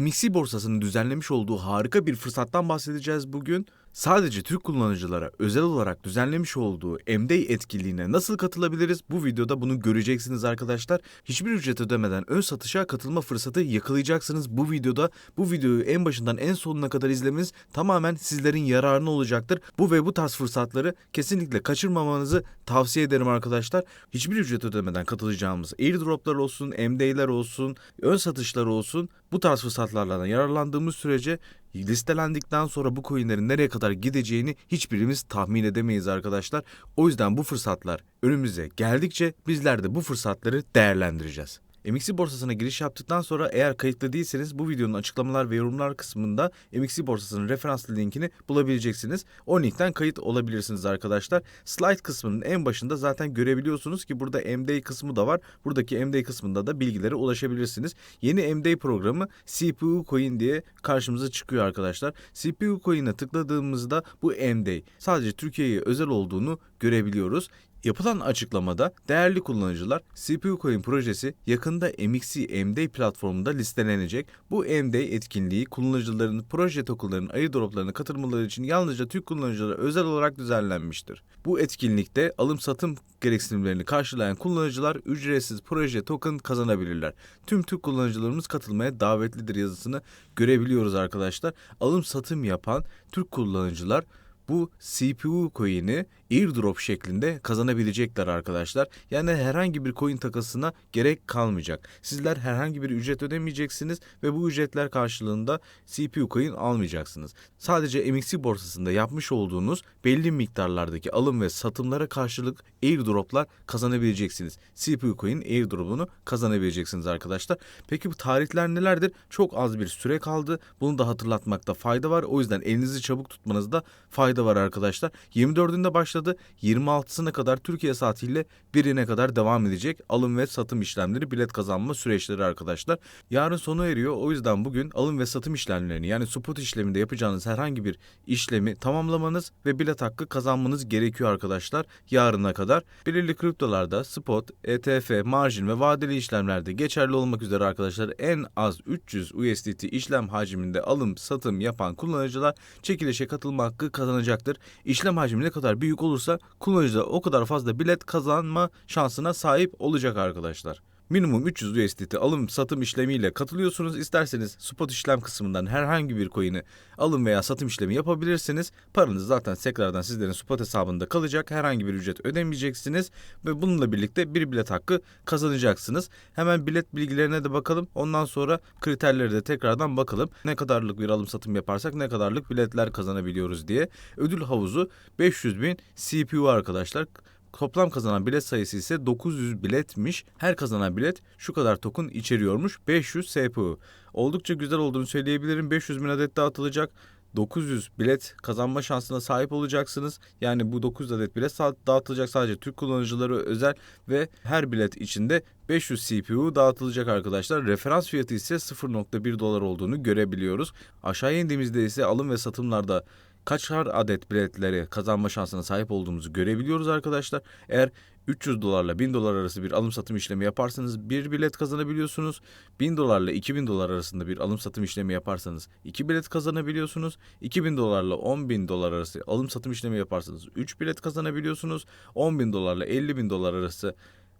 MXC borsasının düzenlemiş olduğu harika bir fırsattan bahsedeceğiz bugün. Sadece Türk kullanıcılara özel olarak düzenlemiş olduğu MDay etkinliğine nasıl katılabiliriz? Bu videoda bunu göreceksiniz arkadaşlar. Hiçbir ücret ödemeden ön satışa katılma fırsatı yakalayacaksınız bu videoda. Bu videoyu en başından en sonuna kadar izlemeniz tamamen sizlerin yararına olacaktır. Bu ve bu tarz fırsatları kesinlikle kaçırmamanızı tavsiye ederim arkadaşlar. Hiçbir ücret ödemeden katılacağımız airdroplar olsun, MD'ler olsun, ön satışlar olsun bu tarz fırsatlardan yararlandığımız sürece listelendikten sonra bu coinlerin nereye kadar gideceğini hiçbirimiz tahmin edemeyiz arkadaşlar. O yüzden bu fırsatlar önümüze geldikçe bizler de bu fırsatları değerlendireceğiz. MXC borsasına giriş yaptıktan sonra eğer kayıtlı değilseniz bu videonun açıklamalar ve yorumlar kısmında MXC borsasının referanslı linkini bulabileceksiniz. O linkten kayıt olabilirsiniz arkadaşlar. Slide kısmının en başında zaten görebiliyorsunuz ki burada MD kısmı da var. Buradaki MD kısmında da bilgilere ulaşabilirsiniz. Yeni MD programı CPU Coin diye karşımıza çıkıyor arkadaşlar. CPU Coin'e tıkladığımızda bu MD sadece Türkiye'ye özel olduğunu görebiliyoruz. Yapılan açıklamada değerli kullanıcılar CPU Coin projesi yakında MXC MD platformunda listelenecek. Bu MD etkinliği kullanıcıların proje tokenlarının airdroplarına katılmaları için yalnızca Türk kullanıcılara özel olarak düzenlenmiştir. Bu etkinlikte alım satım gereksinimlerini karşılayan kullanıcılar ücretsiz proje token kazanabilirler. Tüm Türk kullanıcılarımız katılmaya davetlidir yazısını görebiliyoruz arkadaşlar. Alım satım yapan Türk kullanıcılar bu CPU coin'i airdrop şeklinde kazanabilecekler arkadaşlar. Yani herhangi bir coin takasına gerek kalmayacak. Sizler herhangi bir ücret ödemeyeceksiniz ve bu ücretler karşılığında CPU coin almayacaksınız. Sadece MXC borsasında yapmış olduğunuz belli miktarlardaki alım ve satımlara karşılık airdroplar kazanabileceksiniz. CPU coin airdrop'unu kazanabileceksiniz arkadaşlar. Peki bu tarihler nelerdir? Çok az bir süre kaldı. Bunu da hatırlatmakta fayda var. O yüzden elinizi çabuk tutmanızda fayda var arkadaşlar. 24'ünde başladı. 26'sına kadar Türkiye saatiyle 1'ine kadar devam edecek alım ve satım işlemleri, bilet kazanma süreçleri arkadaşlar. Yarın sona eriyor. O yüzden bugün alım ve satım işlemlerini yani spot işleminde yapacağınız herhangi bir işlemi tamamlamanız ve bilet hakkı kazanmanız gerekiyor arkadaşlar. Yarına kadar belirli kriptolarda spot, ETF, marjin ve vadeli işlemlerde geçerli olmak üzere arkadaşlar en az 300 USDT işlem hacminde alım satım yapan kullanıcılar çekilişe katılma hakkı kazanacaktır. İşlem hacmi ne kadar büyük olursa kullanıcı da o kadar fazla bilet kazanma şansına sahip olacak arkadaşlar. Minimum 300 USDT alım satım işlemiyle katılıyorsunuz. İsterseniz spot işlem kısmından herhangi bir coin'i alım veya satım işlemi yapabilirsiniz. Paranız zaten tekrardan sizlerin spot hesabında kalacak. Herhangi bir ücret ödemeyeceksiniz ve bununla birlikte bir bilet hakkı kazanacaksınız. Hemen bilet bilgilerine de bakalım. Ondan sonra kriterlere de tekrardan bakalım. Ne kadarlık bir alım satım yaparsak ne kadarlık biletler kazanabiliyoruz diye. Ödül havuzu 500 bin CPU arkadaşlar. Toplam kazanan bilet sayısı ise 900 biletmiş. Her kazanan bilet şu kadar token içeriyormuş. 500 CPU. Oldukça güzel olduğunu söyleyebilirim. 500 bin adet dağıtılacak. 900 bilet kazanma şansına sahip olacaksınız. Yani bu 900 adet bilet dağıtılacak sadece Türk kullanıcıları özel ve her bilet içinde 500 CPU dağıtılacak arkadaşlar. Referans fiyatı ise 0.1 dolar olduğunu görebiliyoruz. Aşağıya indiğimizde ise alım ve satımlarda kaçar adet biletleri kazanma şansına sahip olduğumuzu görebiliyoruz arkadaşlar. Eğer 300 dolarla 1000 dolar arası bir alım satım işlemi yaparsanız bir bilet kazanabiliyorsunuz. 1000 dolarla 2000 dolar arasında bir alım satım işlemi yaparsanız 2 bilet kazanabiliyorsunuz. 2000 dolarla 10.000 dolar arası alım satım işlemi yaparsanız 3 bilet kazanabiliyorsunuz. 10.000 dolarla 50.000 dolar arası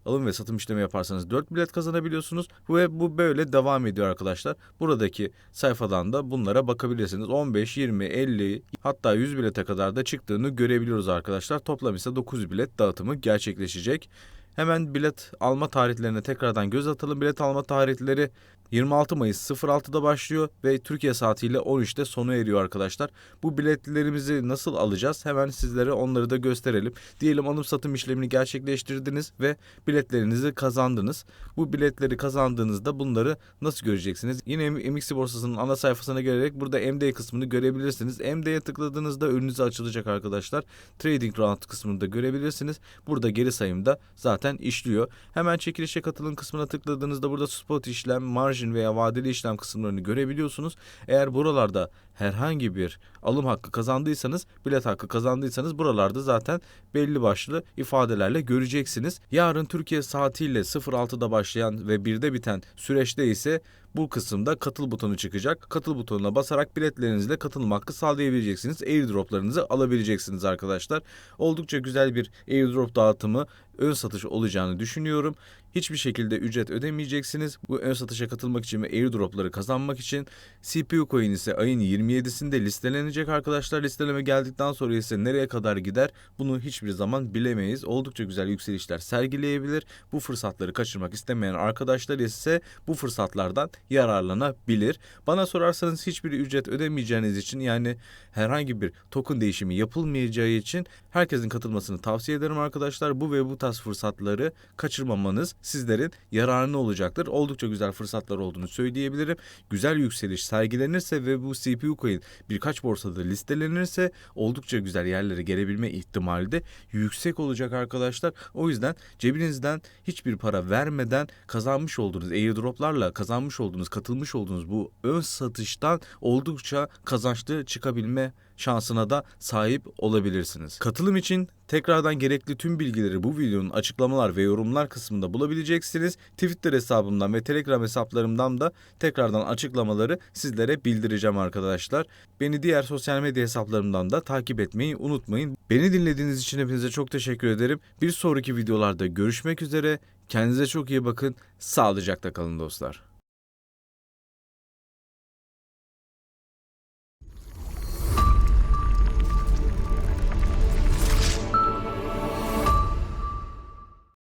alım ve satım işlemi yaparsanız 4 bilet kazanabiliyorsunuz ve bu böyle devam ediyor arkadaşlar. Buradaki sayfadan da bunlara bakabilirsiniz. 15, 20, 50 hatta 100 bilete kadar da çıktığını görebiliyoruz arkadaşlar. Toplam ise 9 bilet dağıtımı gerçekleşecek. Hemen bilet alma tarihlerine tekrardan göz atalım. Bilet alma tarihleri 26 Mayıs 06'da başlıyor ve Türkiye saatiyle 13'te sona eriyor arkadaşlar. Bu biletlerimizi nasıl alacağız? Hemen sizlere onları da gösterelim. Diyelim alım satım işlemini gerçekleştirdiniz ve biletlerinizi kazandınız. Bu biletleri kazandığınızda bunları nasıl göreceksiniz? Yine MXC borsasının ana sayfasına gelerek burada MD kısmını görebilirsiniz. MD'ye tıkladığınızda önünüze açılacak arkadaşlar. Trading Round kısmını da görebilirsiniz. Burada geri sayımda zaten işliyor. Hemen çekilişe katılın kısmına tıkladığınızda burada spot işlem, marj marjin veya vadeli işlem kısımlarını görebiliyorsunuz. Eğer buralarda herhangi bir alım hakkı kazandıysanız, bilet hakkı kazandıysanız buralarda zaten belli başlı ifadelerle göreceksiniz. Yarın Türkiye saatiyle 06'da başlayan ve 1'de biten süreçte ise bu kısımda katıl butonu çıkacak. Katıl butonuna basarak biletlerinizle katılma hakkı sağlayabileceksiniz. Airdroplarınızı alabileceksiniz arkadaşlar. Oldukça güzel bir airdrop dağıtımı ön satış olacağını düşünüyorum. Hiçbir şekilde ücret ödemeyeceksiniz. Bu ön satışa katılmak için ve airdropları kazanmak için CPU coin ise ayın 27'sinde listelenecek arkadaşlar. Listeleme geldikten sonra ise nereye kadar gider bunu hiçbir zaman bilemeyiz. Oldukça güzel yükselişler sergileyebilir. Bu fırsatları kaçırmak istemeyen arkadaşlar ise bu fırsatlardan yararlanabilir. Bana sorarsanız hiçbir ücret ödemeyeceğiniz için yani herhangi bir token değişimi yapılmayacağı için herkesin katılmasını tavsiye ederim arkadaşlar. Bu ve bu tarz fırsatları kaçırmamanız sizlerin yararına olacaktır. Oldukça güzel fırsatlar olduğunu söyleyebilirim. Güzel yükseliş sergilenirse ve bu CPU coin birkaç borsada listelenirse oldukça güzel yerlere gelebilme ihtimali de yüksek olacak arkadaşlar. O yüzden cebinizden hiçbir para vermeden kazanmış olduğunuz airdroplarla kazanmış olduğunuz, katılmış olduğunuz bu ön satıştan oldukça kazançlı çıkabilme şansına da sahip olabilirsiniz. Katılım için tekrardan gerekli tüm bilgileri bu videonun açıklamalar ve yorumlar kısmında bulabileceksiniz. Twitter hesabımdan ve Telegram hesaplarımdan da tekrardan açıklamaları sizlere bildireceğim arkadaşlar. Beni diğer sosyal medya hesaplarımdan da takip etmeyi unutmayın. Beni dinlediğiniz için hepinize çok teşekkür ederim. Bir sonraki videolarda görüşmek üzere. Kendinize çok iyi bakın. Sağlıcakla kalın dostlar.